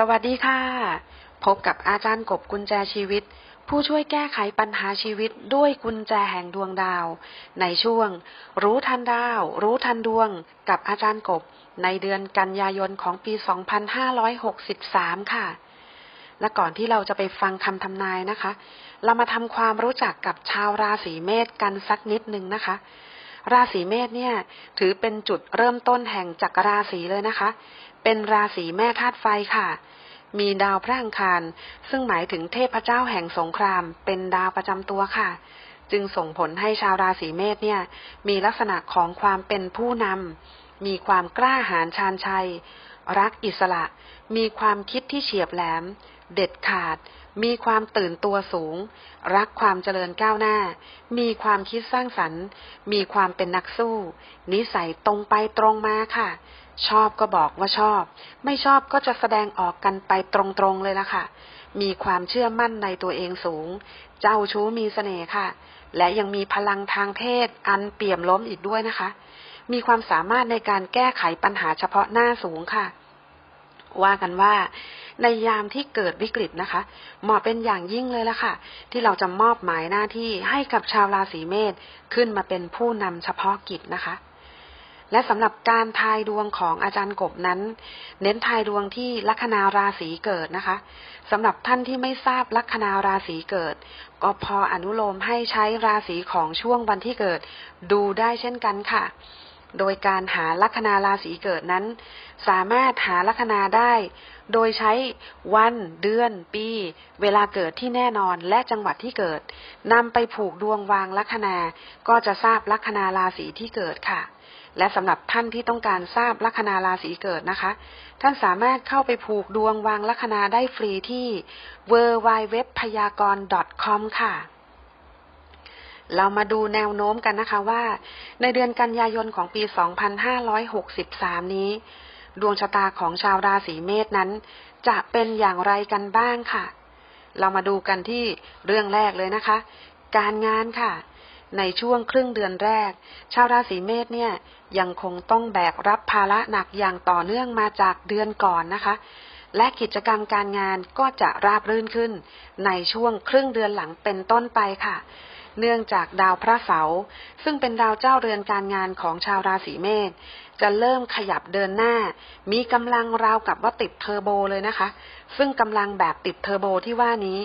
สวัสดีค่ะ พบกับอาจารย์กบกุญแจชีวิต ผู้ช่วยแก้ไขปัญหาชีวิตด้วยกุญแจแห่งดวงดาว ในช่วง รู้ทันดาว รู้ทันดวง กับอาจารย์กบ ในเดือนกันยายนของปี 2563 ค่ะ และก่อนที่เราจะไปฟังคำทำนายนะคะ เรามาทำความรู้จักกับชาวราศีเมษกันสักนิดหนึ่งนะคะ ราศีเมษเนี่ย ถือเป็นจุดเริ่มต้นแห่งจักรราศีเลยนะคะ เป็นราศีแม่ธาตุไฟค่ะ มีดาวพระอังคาร ซึ่งหมายถึงเทพเจ้าแห่งสงคราม เป็นดาวประจำตัวค่ะ จึงส่งผลให้ชาวราศีเมษเนี่ย มีลักษณะของความเป็นผู้นำมีความกล้าหาญชาญชัย รักอิสระ มีความคิดที่เฉียบแหลม เด็ดขาด มีความตื่นตัวสูง รักความเจริญก้าวหน้า มีความคิดสร้างสรรค์ มีความเป็นนักสู้ นิสัยตรงไปตรงมาค่ะ ชอบก็บอกว่าชอบ ไม่ชอบก็จะแสดงออกกันไปตรงๆเลยละค่ะ มีความเชื่อมั่นในตัวเองสูง เจ้าชู้มีเสน่ห์ค่ะ และยังมีพลังทางเพศอันเปี่ยมล้มอีกด้วยนะคะ มีความสามารถในการแก้ไขปัญหาเฉพาะหน้าสูงค่ะ ว่ากันว่า ในยามที่เกิดวิกฤตนะคะ เหมาะเป็นอย่างยิ่งเลยละค่ะ ที่เราจะมอบหมายหน้าที่ให้กับชาวราศีเมษขึ้นมาเป็นผู้นำเฉพาะกิจนะคะ และสำหรับการทายดวงของอาจารย์กบนั้น เน้นทายดวงที่ลัคนาราศีเกิดนะคะสำหรับท่านที่ไม่ทราบลัคนาราศีเกิด ก็พออนุโลมให้ใช้ราศีของช่วงวันที่เกิด ดูได้เช่นกันค่ะ โดยการหาลัคนาราศีเกิดนั้น สามารถหาลัคนาได้ โดยใช้วัน เดือน ปี เวลาเกิดที่แน่นอนและจังหวัดที่เกิดนำไปผูกดวงวางลัคนา ก็จะทราบลัคนาราศีที่เกิดค่ะ และสำหรับท่านที่ต้องการทราบลัคนาราศีเกิดนะคะ ท่านสามารถเข้าไปผูกดวงวางลัคนาได้ฟรีที่ w w w p y a g o n .com ค่ะ เรามาดูแนวโน้มกันนะคะว่า ในเดือนกันยายนของปี 2563 นี้ ดวงชะตาของชาวราศีเมษนั้น จะเป็นอย่างไรกันบ้างค่ะ เรามาดูกันที่เรื่องแรกเลยนะคะ การงานค่ะ ในช่วงครึ่งเดือนแรก ชาวราศีเมษเนี่ยยังคงต้องแบกรับภาระหนักอย่างต่อเนื่องมาจากเดือนก่อนนะคะและกิจกรรมการงานก็จะราบรื่นขึ้น ในช่วงครึ่งเดือนหลังเป็นต้นไปค่ะ เนื่องจากดาวพระเสาร์ซึ่งเป็นดาวเจ้าเรือนการงานของชาวราศีเมษจะเริ่มขยับเดินหน้า มีกำลังราวกับว่าติดเทอร์โบเลยนะคะ ซึ่งกำลังแบบติดเทอร์โบที่ว่านี้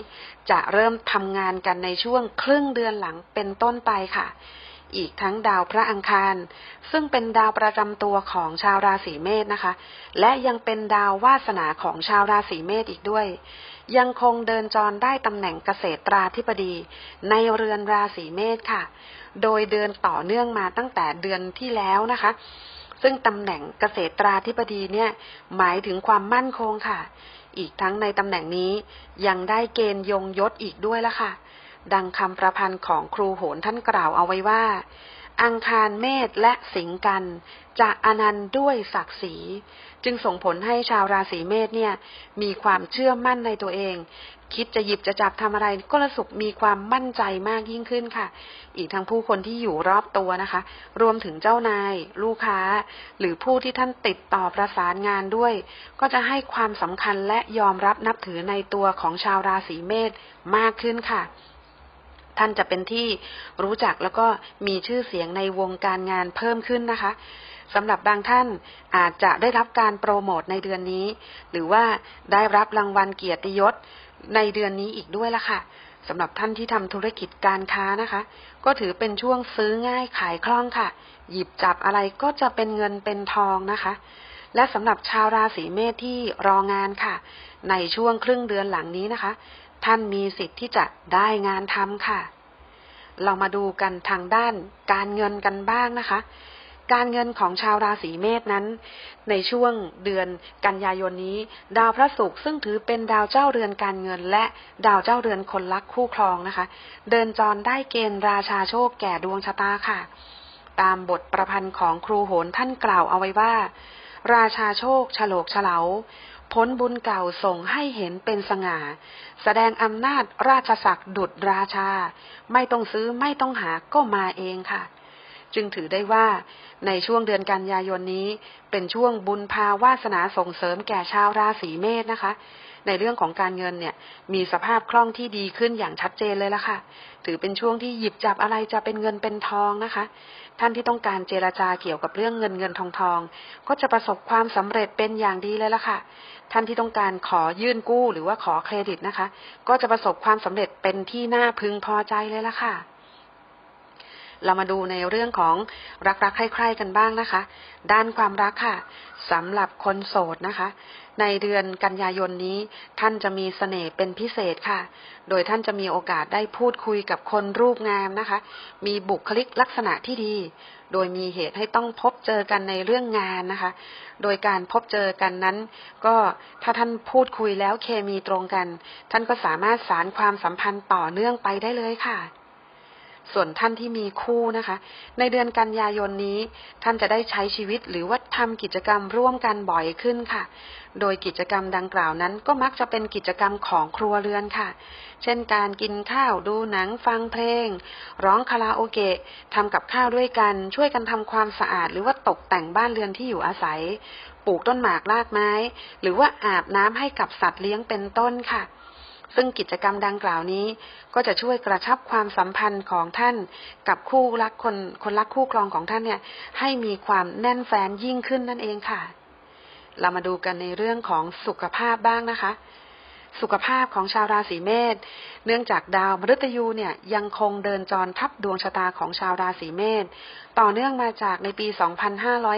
จะเริ่มทำงานกันในช่วงครึ่งเดือนหลังเป็นต้นไปค่ะ อีกทั้งดาวพระอังคาร ซึ่งเป็นดาวประจำตัวของชาวราศีเมษนะคะ และยังเป็นดาววาสนาของชาวราศีเมษอีกด้วย ยังคงเดินจรได้ตำแหน่งเกษตราธิบดี ในเรือนราศีเมษค่ะ โดยเดินต่อเนื่องมาตั้งแต่เดือนที่แล้วนะคะ ซึ่งตำแหน่งเกษตราธิบดีเนี่ยหมายถึงความมั่นคงค่ะ อีกทั้งในตำแหน่งนี้ยังได้เกณฑ์ยงยศอีกด้วยละค่ะ ดังคำประพันธ์ของครูโหนท่านกล่าวเอาไว้ว่า อังคารเมษและสิงกัน จะอนันต์ด้วยศักดิ์ศรีจึงส่งผลให้ชาวราศีเมษเนี่ย มีความเชื่อมั่นในตัวเอง คิดจะหยิบจะจับทำอะไร ก็ระสุกมีความมั่นใจมากยิ่งขึ้นค่ะ อีกทั้งผู้คนที่อยู่รอบตัวนะคะ รวมถึงเจ้านาย ลูกค้า หรือผู้ที่ท่านติดต่อประสานงานด้วย ก็จะให้ความสำคัญและยอมรับนับถือในตัวของชาวราศีเมษมากขึ้นค่ะ ท่านจะเป็นที่รู้จักแล้วก็มีชื่อเสียงในวงการงานเพิ่มขึ้นนะคะสำหรับบางท่านอาจจะได้รับการโปรโมทในเดือนนี้ หรือว่าได้รับรางวัลเกียรติยศในเดือนนี้อีกด้วยละค่ะสำหรับท่านที่ทำธุรกิจการค้านะคะ ก็ถือเป็นช่วงซื้อง่ายขายคล่องค่ะ หยิบจับอะไรก็จะเป็นเงินเป็นทองนะคะ และสำหรับชาวราศีเมษที่รองานค่ะ ในช่วงครึ่งเดือนหลังนี้นะคะ ท่านมีสิทธิ์ที่จะได้งานทำค่ะ เรามาดูกันทางด้านการเงินกันบ้างนะคะ การเงินของชาวราศีเมษนั้น ในช่วงเดือนกันยายนนี้ ดาวพระศุกร์ซึ่งถือเป็นดาวเจ้าเรือนการเงิน และดาวเจ้าเรือนคนรักคู่ครองนะคะ เดินจรได้เกณฑ์ราชาโชคแก่ดวงชะตาค่ะ ตามบทประพันธ์ของครูโหนท่านกล่าวเอาไว้ว่า ราชาโชคฉลกเฉลา ผลบุญเก่าส่งให้เห็นเป็นสง่า แสดงอำนาจราชศักดิ์ดุดราชา ไม่ต้องซื้อไม่ต้องหาก็มาเองค่ะ จึงถือได้ว่าในช่วงเดือนกันยายนนี้ เป็นช่วงบุญพาวาสนาส่งเสริมแก่ชาวราศีเมษนะคะ ในเรื่องของการเงินเนี่ย มีสภาพคล่องที่ดีขึ้นอย่างชัดเจนเลยละค่ะ ถือเป็นช่วงที่หยิบจับอะไรจะเป็นเงินเป็นทองนะคะ ท่านที่ต้องการเจรจาเกี่ยวกับเรื่องเงินเงินทองทอง ก็จะประสบความสำเร็จเป็นอย่างดีเลยละค่ะ ท่านที่ต้องการขอยื่นกู้หรือว่าขอเครดิตนะคะ ก็จะประสบความสำเร็จเป็นที่น่าพึงพอใจเลยละค่ะ เรามาดูในเรื่องของรักๆใคร่ๆกันบ้างนะคะ ด้านความรักค่ะสำหรับคนโสดนะคะ ในเดือนกันยายนนี้ ท่านจะมีเสน่ห์เป็นพิเศษค่ะ โดยท่านจะมีโอกาสได้พูดคุยกับคนรูปงามนะคะ มีบุคลิกลักษณะที่ดี โดยมีเหตุให้ต้องพบเจอกันในเรื่องงานนะคะ โดยการพบเจอกันนั้น ก็ถ้าท่านพูดคุยแล้วเคมีตรงกัน ท่านก็สามารถสารความสัมพันธ์ต่อเนื่องไปได้เลยค่ะ ส่วนท่านที่มีคู่นะคะ ในเดือนกันยายนนี้ ท่านจะได้ใช้ชีวิตหรือว่าทำกิจกรรมร่วมกันบ่อยขึ้นค่ะ โดยกิจกรรมดังกล่าวนั้นก็มักจะเป็นกิจกรรมของครัวเรือนค่ะ เช่นการกินข้าวดูหนังฟังเพลง ร้องคาราโอเกะทำกับข้าวด้วยกัน ช่วยกันทำความสะอาด หรือว่าตกแต่งบ้านเรือนที่อยู่อาศัย ปลูกต้นหมากรากไม้ หรือว่าอาบน้ำให้กับสัตว์เลี้ยงเป็นต้นค่ะ ซึ่งกิจกรรมดังกล่าวนี้ ก็จะช่วยกระชับความสัมพันธ์ของท่าน กับคู่รักคนคนรักคู่ครองของท่านเนี่ย ให้มีความแน่นแฟ้นยิ่งขึ้นนั่นเองค่ะ เรามาดูกันในเรื่องของสุขภาพบ้างนะคะ สุขภาพของชาวราศีเมษเนื่องจากดาวมฤตยูเนี่ยยังคงเดินจรทับดวงชะตาของชาวราศีเมษต่อเนื่องมาจากในปี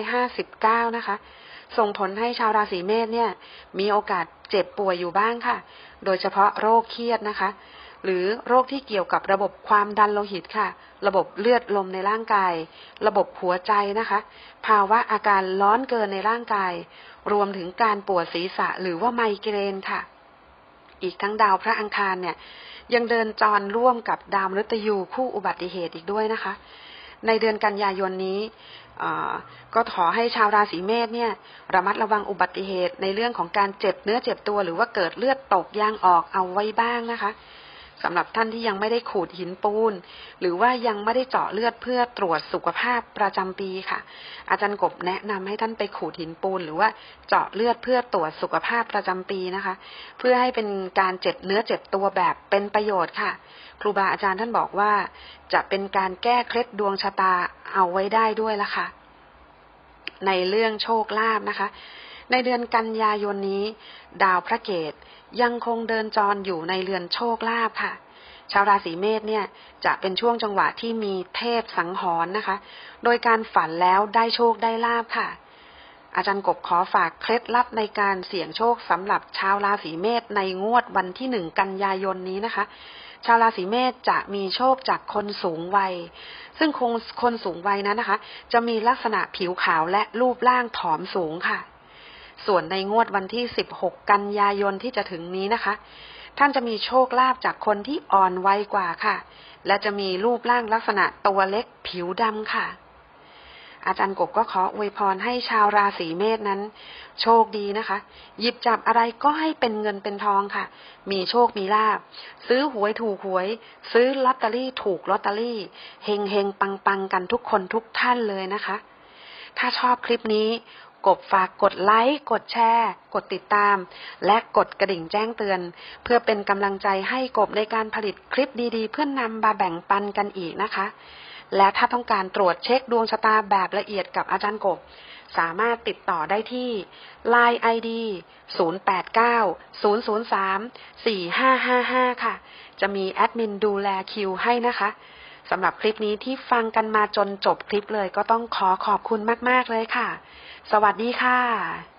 2559 นะคะ ส่งผลให้ชาวราศีเมษเนี่ย มีโอกาสเจ็บป่วยอยู่บ้างค่ะ โดยเฉพาะโรคเครียดนะคะ หรือโรคที่เกี่ยวกับระบบความดันโลหิตค่ะ ระบบเลือดลมในร่างกาย ระบบหัวใจนะคะ ภาวะอาการร้อนเกินในร่างกาย รวมถึงการปวดศีรษะหรือว่าไมเกรนค่ะ อีกทั้งดาวพระอังคารเนี่ยยังเดินจรร่วมกับดาวมฤตยูคู่อุบัติเหตุอีกด้วยนะคะ ในเดือนกันยายนนี้ ก็ขอให้ชาวราศีเมษเนี่ย ระมัดระวังอุบัติเหตุในเรื่องของการเจ็บเนื้อเจ็บตัวหรือว่าเกิดเลือดตกยางออกเอาไว้บ้างนะคะ สำหรับท่านที่ยังไม่ได้ขูดหินปูน หรือว่ายังไม่ได้เจาะเลือดเพื่อตรวจสุขภาพประจำปีค่ะ อาจารย์กบแนะนำให้ท่านไปขูดหินปูน หรือว่าเจาะเลือดเพื่อตรวจสุขภาพประจำปีนะคะ เพื่อให้เป็นการเจ็บเนื้อเจ็บตัวแบบเป็นประโยชน์ค่ะ ครูบาอาจารย์ท่านบอกว่า จะเป็นการแก้เคล็ดดวงชะตาเอาไว้ได้ด้วยละค่ะ ในเรื่องโชคลาภนะคะ ในเดือนกันยายนนี้ ดาวพระเกต ยังคงเดินจรอยู่ในเรือนโชคลาภค่ะ ชาวราศีเมษเนี่ยจะเป็นช่วงจังหวะที่มีเทพสังหรณ์นะคะ โดยการฝันแล้วได้โชคได้ลาภค่ะ อาจารย์กบขอฝากเคล็ดลับในการเสี่ยงโชคสำหรับชาวราศีเมษในงวดวันที่หนึ่งกันยายนนี้นะคะ ชาวราศีเมษจะมีโชคจากคนสูงวัย ซึ่งคงคนสูงวัยนั้นนะคะ จะมีลักษณะผิวขาวและรูปร่างผอมสูงค่ะ ส่วนในงวดวันที่ 16 กันยายนที่จะถึงนี้นะคะ ท่านจะมีโชคลาภจากคนที่อ่อนวัยกว่าค่ะ และจะมีรูปร่างลักษณะตัวเล็กผิวดำค่ะ อาจารย์กบก็ขออวยพรให้ชาวราศีเมษนั้น โชคดีนะคะ หยิบจับอะไรก็ให้เป็นเงินเป็นทองค่ะ มีโชคมีลาบ ซื้อหวยถูกหวย ซื้อลอตเตอรี่ถูกลอตเตอรี่เฮงเฮงปังปังกันทุกคนทุกท่านเลยนะคะถ้าชอบคลิปนี้ กบฝากกดไลค์กดแชร์ กดติดตาม และกดกระดิ่งแจ้งเตือน เพื่อเป็นกำลังใจให้กบในการผลิตคลิปดีๆ เพื่อนนำมาแบ่งปันกันอีกนะคะ และถ้าต้องการตรวจเช็คดวงชะตาแบบละเอียดกับอาจารย์กบ สามารถติดต่อได้ที่ Line ID 0890034555 ค่ะ จะมีแอดมินดูแลคิวให้นะคะสำหรับคลิปนี้ที่ฟังกันมาจนจบคลิปเลยก็ต้องขอขอบคุณมาก ๆ เลยค่ะ สวัสดีค่ะ